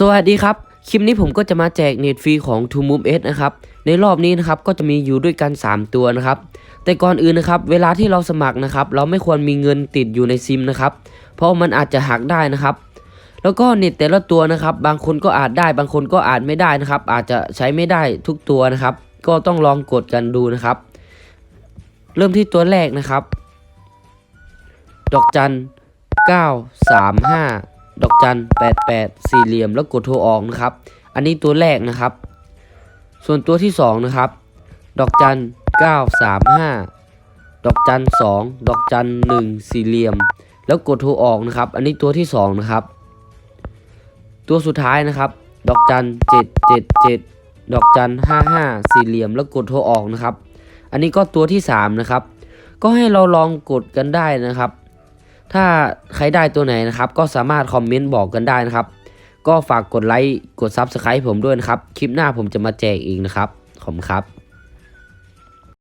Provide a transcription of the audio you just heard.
สวัสดีครับ คลิปนี้ผมก็จะมาแจกเน็ตฟรีของ t o m o v e S นะครับ ในรอบนี้นะครับก็จะมีอยู่ด้วยกัน 3 ตัวนะครับ แต่ก่อนอื่นนะครับ เวลาที่เราสมัครนะครับ เราไม่ควรมีเงินติดอยู่ในซิมนะครับ เพราะมันอาจจะหักได้นะครับ แล้วก็เน็ตแต่ละตัวนะครับ บางคนก็อาจได้ บางคนก็อาจไม่ได้นะครับ อาจจะใช้ไม่ได้ทุกตัวนะครับ ก็ต้องลองกดกันดูนะครับ เริ่มที่ตัวแรกนะครับ ดอกจัน 935 ดอกจัน88สี่เหลี่ยมแล้วกดโทรออกนะครับ อันนี้ตัวแรกนะครับ ส่วนตัวที่2นะครับ ดอกจัน935ดอกจัน2ดอกจัน1สี่เหลี่ยม แล้วกดโทรออกนะครับ อันนี้ตัวที่2นะครับ ตัวสุดท้ายนะครับ ดอกจัน777ดอกจัน55สี่เหลี่ยม แล้วกดโทรออกนะครับ อันนี้ก็ตัวที่3นะครับ ก็ให้เราลองกดกันได้นะครับ ถ้าใครได้ตัวไหนนะครับ ก็สามารถคอมเมนต์บอกกันได้นะครับ ก็ฝากกดไลค์กด Subscribe ผมด้วยนะครับ คลิปหน้าผมจะมาแจกอีกนะครับ ขอบคุณครับ